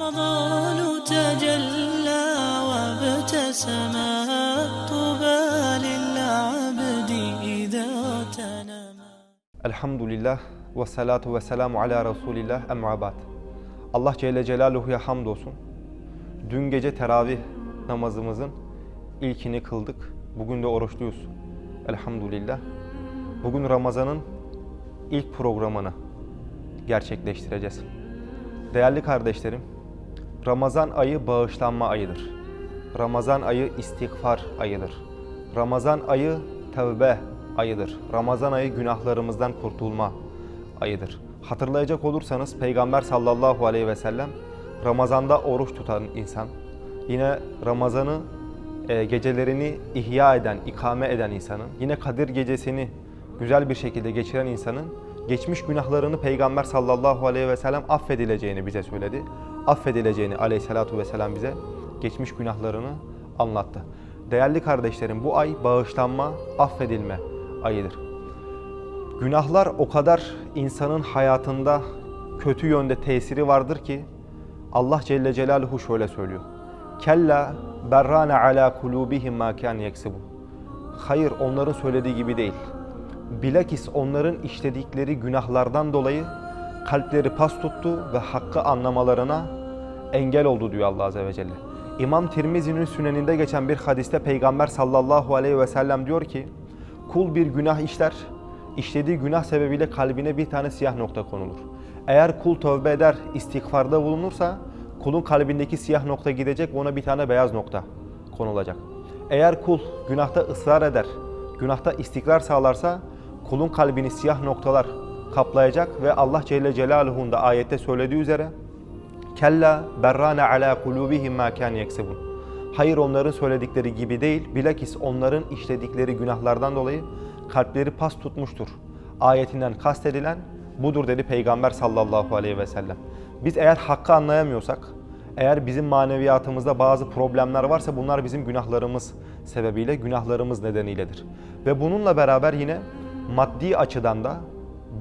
رمضان تجلى وابتسما طوبى للعبد إذا تنما Elhamdülillah ve salatu ve selamu ala Resulillah emma ba'd. Allah Celle Celaluhu'ya hamdolsun. Dün gece teravih namazımızın ilkini kıldık. Bugün de oruçluyuz. Elhamdülillah. Bugün Ramazan'ın ilk programını gerçekleştireceğiz. Değerli kardeşlerim, Ramazan ayı bağışlanma ayıdır. Ramazan ayı istiğfar ayıdır. Ramazan ayı tevbe ayıdır. Ramazan ayı günahlarımızdan kurtulma ayıdır. Hatırlayacak olursanız Peygamber sallallahu aleyhi ve sellem Ramazan'da oruç tutan insan, yine Ramazan'ı e, gecelerini ihya eden, ikame eden insanın, yine Kadir gecesini güzel bir şekilde geçiren insanın geçmiş günahlarını Peygamber sallallahu aleyhi ve sellem affedileceğini bize söyledi. Affedileceğini aleyhissalatu vesselam bize geçmiş günahlarını anlattı. Değerli kardeşlerim bu ay bağışlanma, affedilme ayıdır. Günahlar o kadar insanın hayatında kötü yönde tesiri vardır ki Allah Celle Celaluhu şöyle söylüyor. Kella berrane ala kulubihim ma kan yeksibun. Hayır onların söylediği gibi değil. Bilakis onların işledikleri günahlardan dolayı kalpleri pas tuttu ve hakkı anlamalarına engel oldu diyor Allah Azze ve Celle. İmam Tirmizi'nin süneninde geçen bir hadiste Peygamber sallallahu aleyhi ve sellem diyor ki kul bir günah işler, işlediği günah sebebiyle kalbine bir tane siyah nokta konulur. Eğer kul tövbe eder, istiğfarda bulunursa kulun kalbindeki siyah nokta gidecek ona bir tane beyaz nokta konulacak. Eğer kul günahta ısrar eder, günahta istikrar sağlarsa kulun kalbini siyah noktalar kaplayacak ve Allah Celle Celaluhu'nun da ayette söylediği üzere Kella berrane ala kulubihim ma kan yeksibun. Hayır onların söyledikleri gibi değil, bilakis onların işledikleri günahlardan dolayı kalpleri pas tutmuştur. Ayetinden kastedilen budur dedi Peygamber sallallahu aleyhi ve sellem. Biz eğer hakkı anlayamıyorsak, eğer bizim maneviyatımızda bazı problemler varsa bunlar bizim günahlarımız sebebiyle, günahlarımız nedeniyledir. Ve bununla beraber yine maddi açıdan da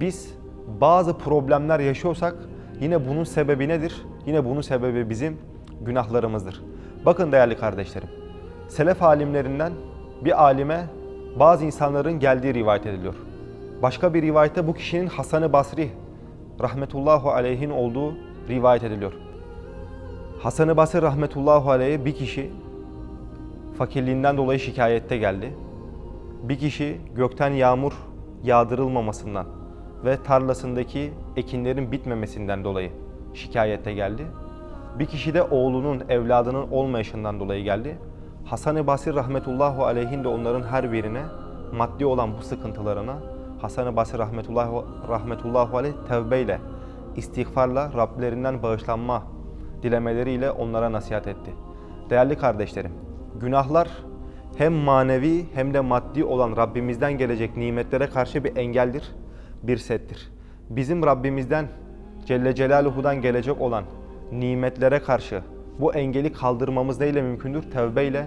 biz bazı problemler yaşıyorsak yine bunun sebebi nedir? Yine bunun sebebi bizim günahlarımızdır. Bakın değerli kardeşlerim. Selef alimlerinden bir alime bazı insanların geldiği rivayet ediliyor. Başka bir rivayette bu kişinin Hasan-ı Basri rahmetullahu aleyhin olduğu rivayet ediliyor. Hasan-ı Basri rahmetullahu aleyhe bir kişi fakirliğinden dolayı şikayette geldi. Bir kişi gökten yağmur yağdırılmamasından ve tarlasındaki ekinlerin bitmemesinden dolayı şikayette geldi. Bir kişi de oğlunun, evladının olmayışından dolayı geldi. Hasan-ı Basri rahmetullahu aleyhin de onların her birine maddi olan bu sıkıntılarına Hasan-ı Basri rahmetullahu, rahmetullahu aleyh tevbeyle, istiğfarla Rablerinden bağışlanma dilemeleriyle onlara nasihat etti. Değerli kardeşlerim, günahlar hem manevi hem de maddi olan Rabbimizden gelecek nimetlere karşı bir engeldir, bir settir. Bizim Rabbimizden Celle Celaluhu'dan gelecek olan nimetlere karşı bu engeli kaldırmamız neyle mümkündür? Tevbeyle,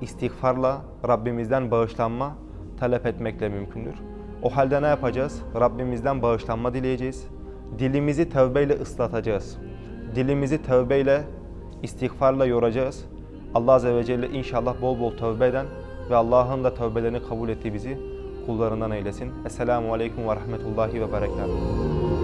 istiğfarla, Rabbimizden bağışlanma talep etmekle mümkündür. O halde ne yapacağız? Rabbimizden bağışlanma dileyeceğiz. Dilimizi tevbeyle ıslatacağız. Dilimizi tevbeyle, istiğfarla yoracağız. Allah Azze ve Celle inşallah bol bol tövbe eden ve Allah'ın da tövbelerini kabul ettiği bizi kullarından eylesin. Esselamu Aleyküm ve Rahmetullahi ve Berekatuhu.